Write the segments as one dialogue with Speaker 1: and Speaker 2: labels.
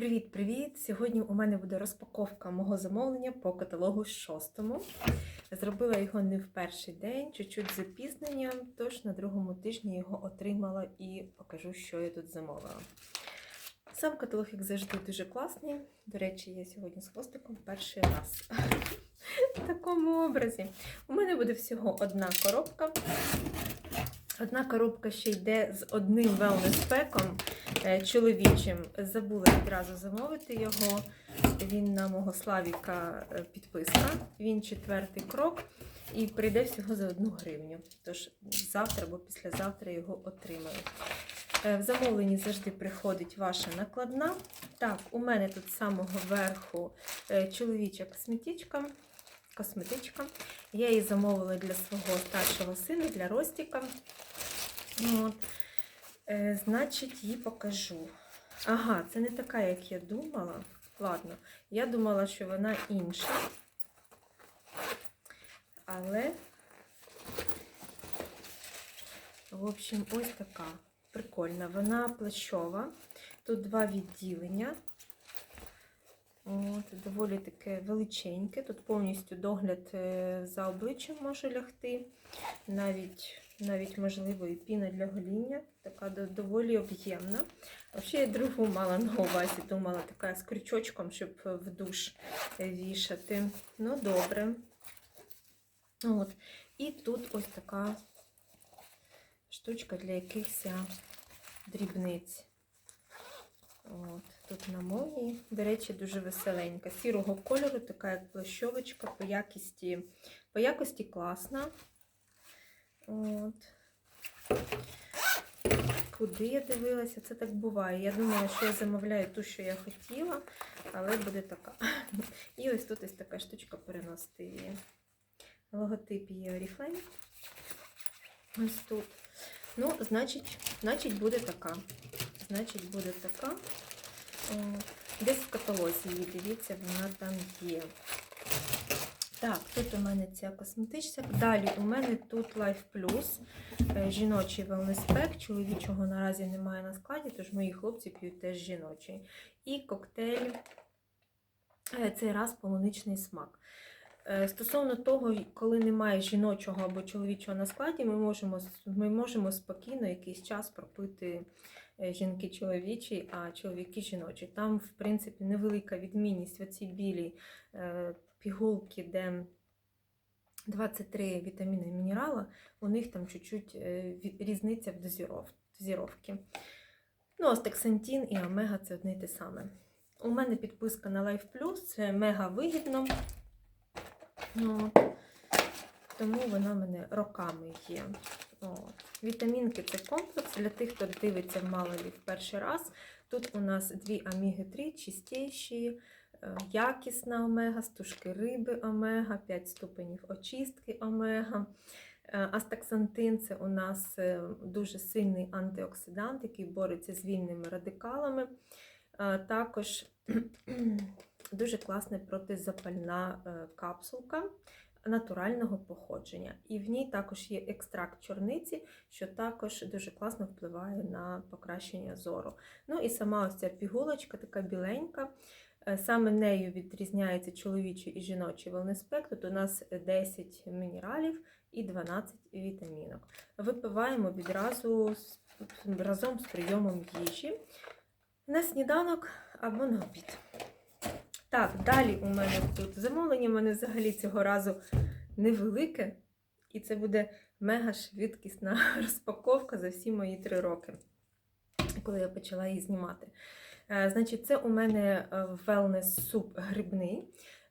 Speaker 1: Привіт-привіт! Сьогодні у мене буде розпаковка мого замовлення по каталогу шостому. Зробила його не в перший день, чуть-чуть запізненням, тож на другому тижні його отримала і покажу, що я тут замовила. Сам каталог, як завжди, дуже класний. До речі, я сьогодні з хвостиком перший раз. В такому образі. У мене буде всього одна коробка. Одна коробка ще йде з одним велнес-пеком е, чоловічим. Забула відразу замовити його. Він на мого Славіка е, підписана. Він четвертий крок і прийде всього за одну гривню. Тож завтра або післязавтра його отримаю. Е, В замовленні завжди приходить ваша накладна. Так, у мене тут з самого верху чоловіча косметичка. Косметичка. Я її замовила для свого старшого сина, для Ростіка. От. Е, значить, її покажу. Ага, це не така, як я думала. Ладно, я думала, що вона інша. Але, в общем, ось така. Прикольна. Вона плащова. Тут два відділення. От, доволі таке величеньке. Тут повністю догляд е, за обличчям може лягти. Навіть, навіть можливо, і піна для гоління. Така доволі об'ємна. Взагалі, я другу мала на увазі, думала, така з крючочком, щоб в душ вішати. Ну, добре. От. І тут ось така штучка для якихось дрібниць. От, тут на молнії. До речі, дуже веселенька. Сірого кольору, така як плащовочка, по якості, по якості класна. От. Куди я дивилася? Це так буває. Я думала, що я замовляю ту, що я хотіла, але буде така. І ось тут ось така штучка переносити її. Логотип є Oriflame. Ось тут. Ну, значить, значить, буде така. Значить, буде така. О, Десь в каталозі її, дивіться, вона там є. Так, тут у мене ця косметичка. Далі у мене тут Life Plus, е, жіночий wellness-пек. Чоловічого наразі немає на складі, тож мої хлопці п'ють теж жіночий. І коктейль, е, цей раз полуничний смак. Е, Стосовно того, коли немає жіночого або чоловічого на складі, ми можемо, ми можемо спокійно якийсь час пропити е, жінки чоловічий, а чоловіки жіночі. Там, в принципі, невелика відмінність в цій білій е, пігулки, де 23 вітаміни і мінерала, у них там чуть-чуть е, різниця в дозіров, дозіровці. Ну, астаксантин і омега це одне й те саме. У мене підписка на Life Plus, це мега вигідно. Ну, тому вона в мене роками є. От. Вітамінки це комплекс для тих, хто дивиться мало лі в перший раз. Тут у нас дві омеги-3, чистіші, е, якісна омега, стужки риби омега, 5 ступенів очистки омега. Е, Астаксантин це у нас е, дуже сильний антиоксидант, який бореться з вільними радикалами. Також дуже класна протизапальна капсулка натурального походження. І в ній також є екстракт чорниці, що також дуже класно впливає на покращення зору. Ну і сама ось ця пігулочка така біленька. Е, Саме нею відрізняється чоловічий і жіночий wellness-пек. Тут у нас 10 мінералів і 12 вітамінок. Випиваємо відразу разом з прийомом їжі на сніданок або на обід. Так, далі у мене тут замовлення. У мене взагалі цього разу невелике, і це буде мега швидкісна розпаковка за всі мої три роки, коли я почала її знімати. Е, Значить, це у мене wellness суп грибний.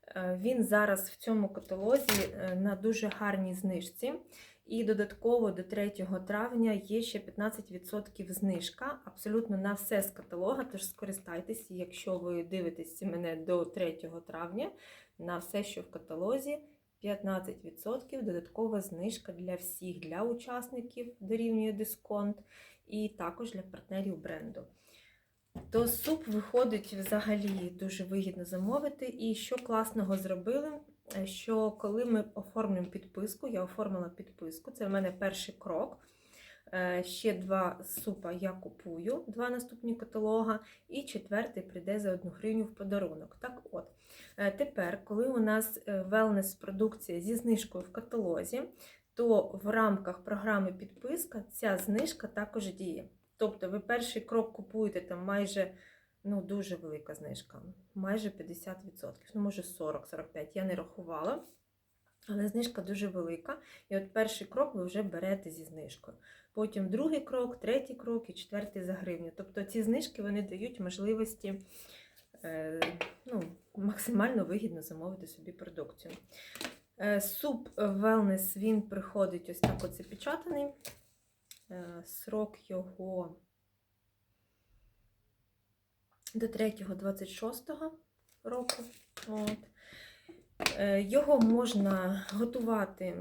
Speaker 1: Е, Він зараз в цьому каталозі е, на дуже гарній знижці. І додатково до 3 травня є ще 15% знижка абсолютно на все з каталога. Тож скористайтеся, якщо ви дивитесь мене до 3 травня, на все, що в каталозі, 15% додаткова знижка для всіх, для учасників дорівнює дисконт, і також для партнерів бренду. То суп виходить взагалі дуже вигідно замовити. І що класного зробили, що коли ми оформлюємо підписку, я оформила підписку, це в мене перший крок. Е, Ще два супа я купую, два наступні каталога, і четвертий прийде за одну гривню в подарунок. Так от, е, тепер, коли у нас велнес-продукція зі знижкою в каталозі, то в рамках програми підписка ця знижка також діє. Тобто ви перший крок купуєте там майже ну, дуже велика знижка, майже 50%, ну може 40-45%, я не рахувала. Але знижка дуже велика. І от перший крок ви вже берете зі знижкою. Потім другий крок, третій крок і четвертий за гривню. Тобто ці знижки вони дають можливості е, ну, максимально вигідно замовити собі продукцію. Е, суп Wellness, він приходить ось так от запечатаний. Е, срок його до 3-26 року. От. Е, Його можна готувати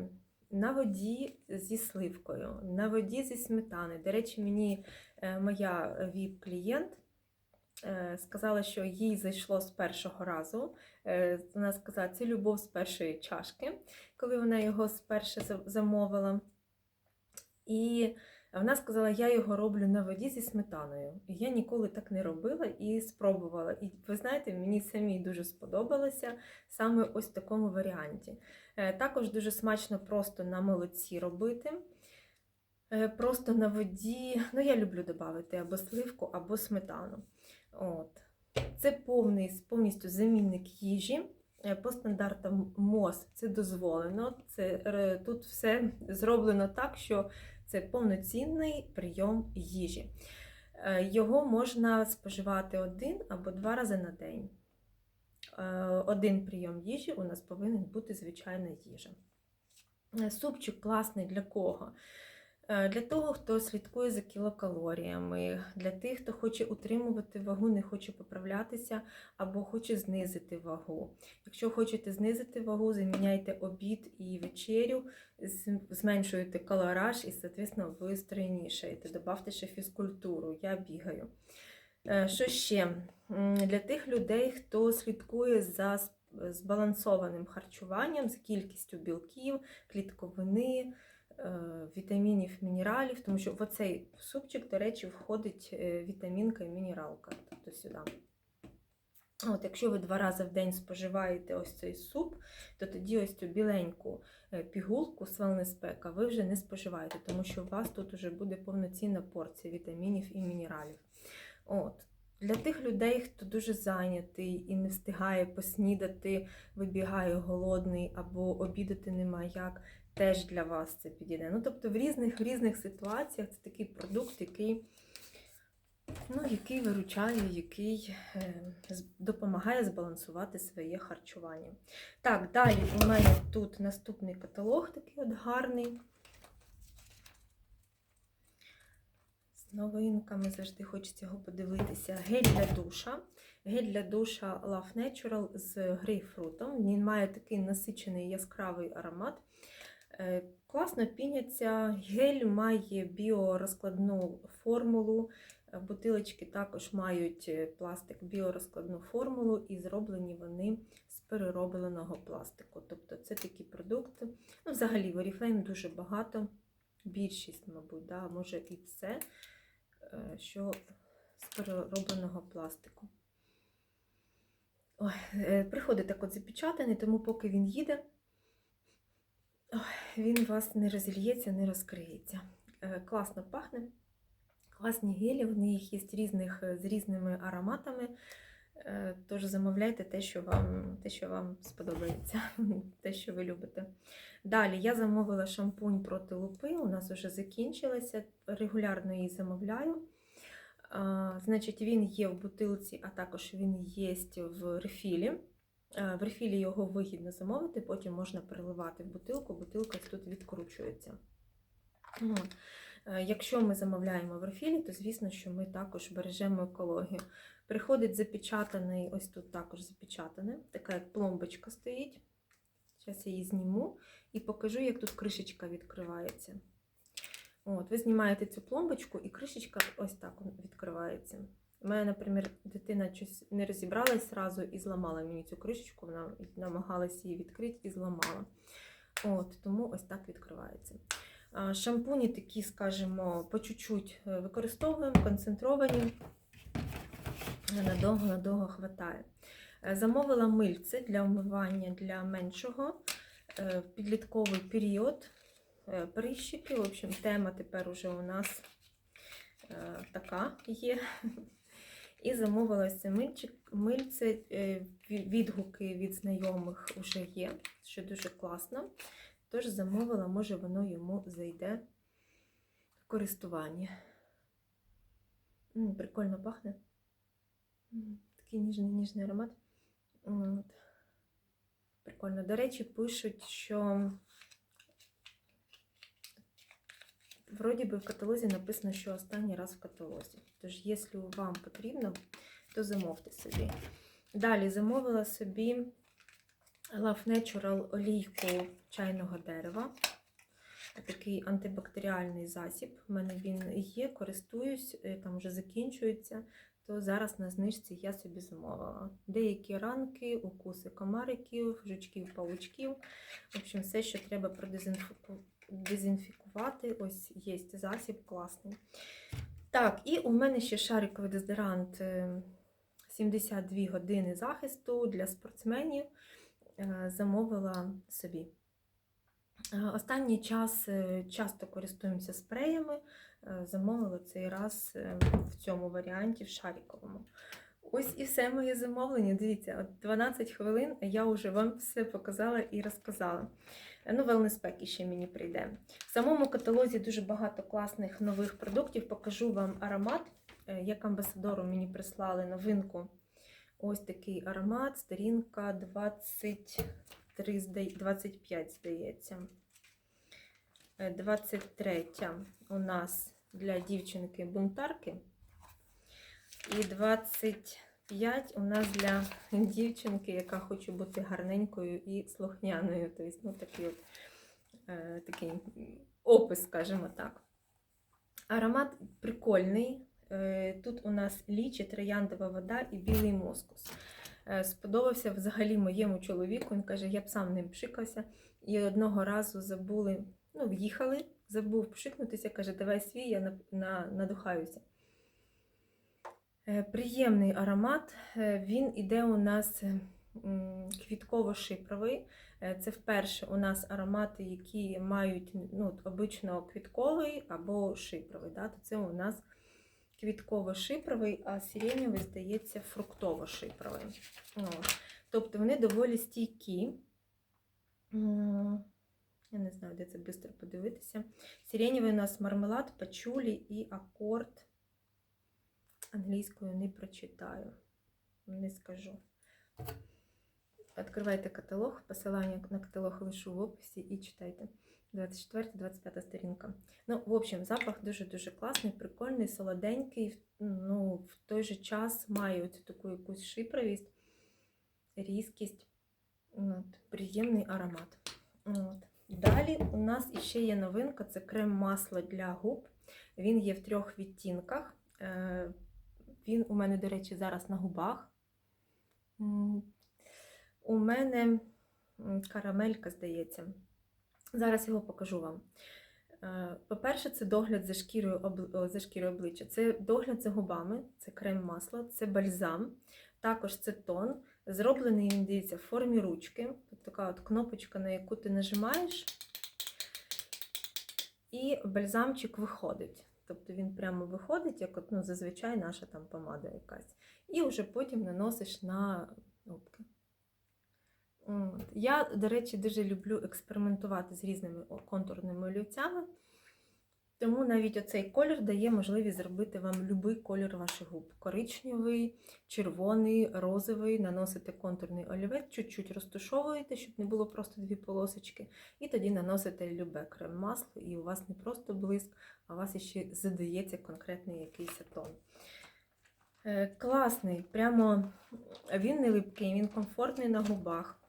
Speaker 1: на воді зі сливкою, на воді зі сметани. До речі, мені е, моя ВІП-клієнт е, сказала, що їй зайшло з першого разу. Вона сказала, це любов з першої чашки, коли вона його спершу замовила. І вона сказала, я його роблю на воді зі сметаною. І я ніколи так не робила і спробувала. І ви знаєте, мені самій дуже сподобалося саме ось в такому варіанті. Е, Також дуже смачно просто на молоці робити. Е, Просто на воді, ну я люблю додати або сливку, або сметану. От. Це повний, повністю замінник їжі. Е, По стандартам МОЗ це дозволено. Це, е, тут все зроблено так, що це повноцінний прийом їжі. Е, Його можна споживати один або два рази на день. Один прийом їжі у нас повинен бути звичайна їжа. Супчик класний для кого? Е, Для того, хто слідкує за кілокалоріями, для тих, хто хоче утримувати вагу, не хоче поправлятися або хоче знизити вагу. Якщо хочете знизити вагу, заміняйте обід і вечерю, зменшуєте калораж і, соответственно, ви стройнішаєте. Добавте ще фізкультуру. Я бігаю. Е, Що ще? Для тих людей, хто слідкує за збалансованим харчуванням, з кількістю білків, клітковини, вітамінів, мінералів, тому що в оцей супчик, до речі, входить е, вітамінка і мінералка, тобто сюди. От, якщо ви два рази в день споживаєте ось цей суп, то тоді ось цю біленьку е, пігулку з wellness-пека ви вже не споживаєте, тому що у вас тут вже буде повноцінна порція вітамінів і мінералів. От. Для тих людей, хто дуже зайнятий і не встигає поснідати, вибігає голодний або обідати нема як, теж для вас це підійде. Ну, тобто в різних, в різних ситуаціях це такий продукт, який, ну, який виручає, який е, допомагає збалансувати своє харчування. Так, далі у мене тут наступний каталог такий от гарний. Новинками завжди хочеться його подивитися. Гель для душа. Гель для душа Love Natural з грейпфрутом. Він має такий насичений яскравий аромат. Е, Класно піняться. Гель має біорозкладну формулу. Е, Бутилочки також мають е, пластик біорозкладну формулу, і зроблені вони з переробленого пластику. Тобто це такі продукти. Ну, взагалі, в Oriflame дуже багато, більшість, мабуть, да, може і все, що з переробленого пластику. Ой, приходить так от запечатаний, тому поки він їде, він вас не розільється, не розкриється. Е, Класно пахне. Класні гелі, в них є різних, е, з різними ароматами. Е, Тож замовляйте те, що вам, те, що вам сподобається, те, що ви любите. Далі я замовила шампунь проти лупи. У нас вже закінчилася. Регулярно її замовляю. Значить, він є в бутилці, а також він є в рефілі. Е, В рефілі його вигідно замовити, потім можна переливати в бутилку, бутилка тут відкручується. Е, Якщо ми замовляємо в рефілі, то звісно, що ми також бережемо екологію. Приходить запечатаний, ось тут також запечатане, така як пломбочка стоїть. Зараз я її зніму і покажу, як тут кришечка відкривається. От, ви знімаєте цю пломбочку, і кришечка ось так відкривається. У мене, наприклад, дитина щось не розібралась зразу і зламала мені цю кришечку, вона намагалась її відкрити і зламала. От, тому ось так відкривається. Шампуні такі, скажімо, по чуть-чуть е, використовуємо, концентровані. Надовго-надовго хватає. Е, Замовила мильце для вмивання для меншого е, в підлітковий період. Прищики. В общем, тема тепер уже у нас така є. І замовила ось це мильце. е, Відгуки від знайомих вже є, що дуже класно. Тож замовила, може воно йому зайде в користування. Прикольно пахне. Такий ніжний ніжний аромат. От. Прикольно. До речі, пишуть, що вроді би в каталозі написано, що останній раз в каталозі. Тож, якщо вам потрібно, то замовте собі. Далі замовила собі Love Natural олійку чайного дерева. Такий антибактеріальний засіб. У мене він є, користуюсь, е, там вже закінчується. То зараз на знижці я собі замовила. Деякі ранки, укуси комариків, жучків, павучків. В общем, все, що треба продезінфіку- дезінфікувати. Ось є засіб класний. Так, і у мене ще шариковий дезодорант е, 72 години захисту для спортсменів. Е, Замовила собі. Е, Останній час е, часто користуємося спреями. Е, Замовила цей раз е, в цьому варіанті, в шариковому. Ось і все моє замовлення. Дивіться, от 12 хвилин, я вже вам все показала і розказала. Е, Ну, wellness pack ще мені прийде. В самому каталозі дуже багато класних нових продуктів. Покажу вам аромат. Е, Як амбасадору мені прислали новинку. Ось такий аромат, сторінка 23, 25, здається. Е, 23 у нас для дівчинки-бунтарки. І 25 у нас для дівчинки, яка хоче бути гарненькою і слухняною. Тобто, ну, такий, от, е, такий опис, скажімо так. Аромат прикольний. Е, Тут у нас лічі, трояндова вода і білий мускус. Е, Сподобався взагалі моєму чоловіку. Він каже, я б сам ним пшикався. І одного разу забули, ну, в'їхали, забув пшикнутися, каже, давай свій, я на, на, надухаюся. Е, Приємний аромат. Е, Він іде у нас е, квітково-шипровий. Це вперше у нас аромати, які мають ну, обично квітковий або шипровий. Да? Це у нас квітково-шипровий, а сиренєвий, здається, фруктово-шипровий. От. Тобто вони доволі стійкі. Я не знаю, де це швидко подивитися. Сиренєвий у нас мармелад, пачулі і акорд. Англійською не прочитаю, не скажу. Відкривайте каталог, посилання на каталог лишу в описі і читайте. 24-25 сторінка. Ну, в общем, запах дуже-дуже класний, прикольний, солоденький. Ну, в той же час має оцю таку якусь шипровість, різкість. От, приємний аромат. От. Далі у нас іще є новинка: це крем масло для губ. Він є в трьох відтінках. Він у мене, до речі, зараз на губах. У мене карамелька, здається. Зараз його покажу вам. Е, По-перше, це догляд за шкірою, за шкірою обличчя. Це догляд за губами, це крем масло, це бальзам. Також це тон. Зроблений він, дивіться, в формі ручки. Така от кнопочка, на яку ти нажимаєш, і бальзамчик виходить. Тобто він прямо виходить, як ну, зазвичай наша там помада якась. І вже потім наносиш на губки. От. Я, до речі, дуже люблю експериментувати з різними контурними олівцями. Тому навіть оцей колір дає можливість зробити вам будь-який колір ваших губ. Коричневий, червоний, розовий. Наносите контурний олівець, чуть-чуть розтушовуєте, щоб не було просто дві полосочки. І тоді наносите любе крем-масло, і у вас не просто блиск, а у вас ще задається конкретний якийсь тон. Е, Класний, прямо він не липкий, він комфортний на губах.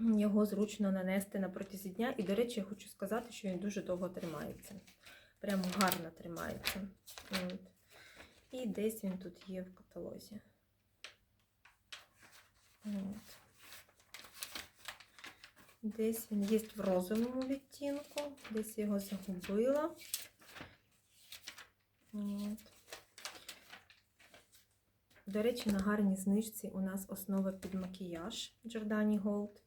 Speaker 1: Його зручно нанести на протязі дня. І, до речі, я хочу сказати, що він дуже довго тримається. Прямо гарно тримається. От. І десь він тут є в каталозі. От. Десь він є в розовому відтінку, десь його загубила. От. До речі, на гарній знижці у нас основа під макіяж Giordani Gold.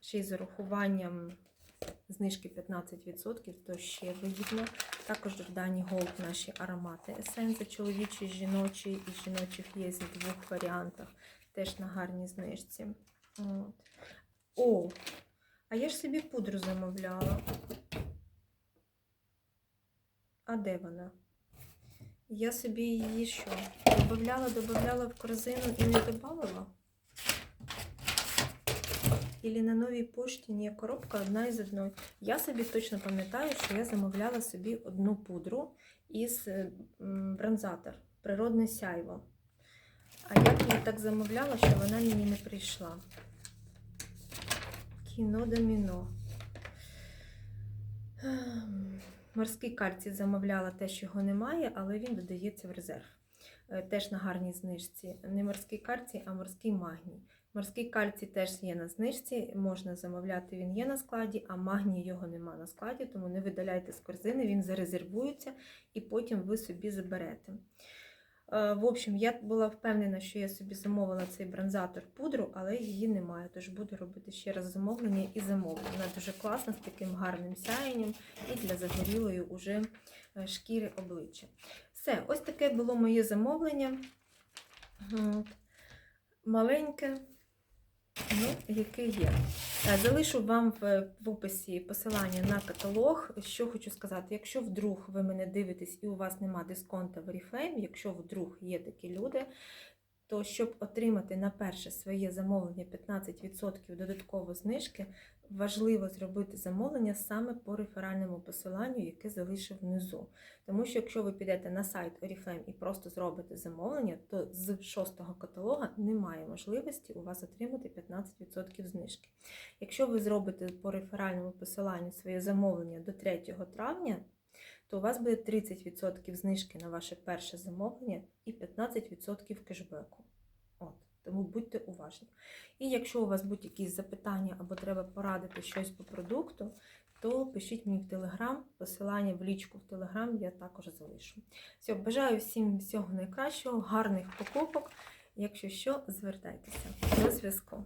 Speaker 1: Ще й з урахуванням знижки 15%, то ще вигідно. Також Giordani Gold наші аромати есензи чоловічі, жіночі і жіночих є в двох варіантах. Теж на гарній знижці. От. О, а я ж собі пудру замовляла. А де вона? Я собі її що? Добавляла, добавляла в корзину і не додавала? Ілі на новій пошті ні, коробка одна із одної. Я собі точно пам'ятаю, що я замовляла собі одну пудру із е, бронзатор Природне сяйво. А я її так замовляла, що вона мені не прийшла. Кіно доміно. Морський кальцій замовляла те, що його немає, але він додається в резерв. Е, Теж на гарній знижці. Не морський кальцій, а морський магній. Морський кальцій теж є на знижці, можна замовляти, він є на складі, а магній його нема на складі, тому не видаляйте з корзини, він зарезервується і потім ви собі заберете. Е, В общем, я була впевнена, що я собі замовила цей бронзатор пудру, але її немає. Тож буду робити ще раз замовлення і замовлю. Вона дуже класна, з таким гарним сяєнням і для загорілої уже е, шкіри обличчя. Все, ось таке було моє замовлення. Маленьке, ну, яке є. Е, Залишу вам в описі посилання на каталог. Що хочу сказати, якщо вдруг ви мене дивитесь і у вас нема дисконта в Oriflame, якщо вдруг є такі люди, то щоб отримати на перше своє замовлення 15% додаткової знижки, важливо зробити замовлення саме по реферальному посиланню, яке залишив внизу. Тому що якщо ви підете на сайт Oriflame і просто зробите замовлення, то з шостого каталога немає можливості у вас отримати 15% знижки. Якщо ви зробите по реферальному посиланню своє замовлення до 3 травня, то у вас буде 30% знижки на ваше перше замовлення і 15% кешбеку. Тому будьте уважні. І якщо у вас будуть якісь запитання або треба порадити щось по продукту, то пишіть мені в Телеграм, посилання в лічку в Телеграм я також залишу. Все, бажаю всім всього найкращого, гарних покупок. Якщо що, звертайтеся. До зв'язку.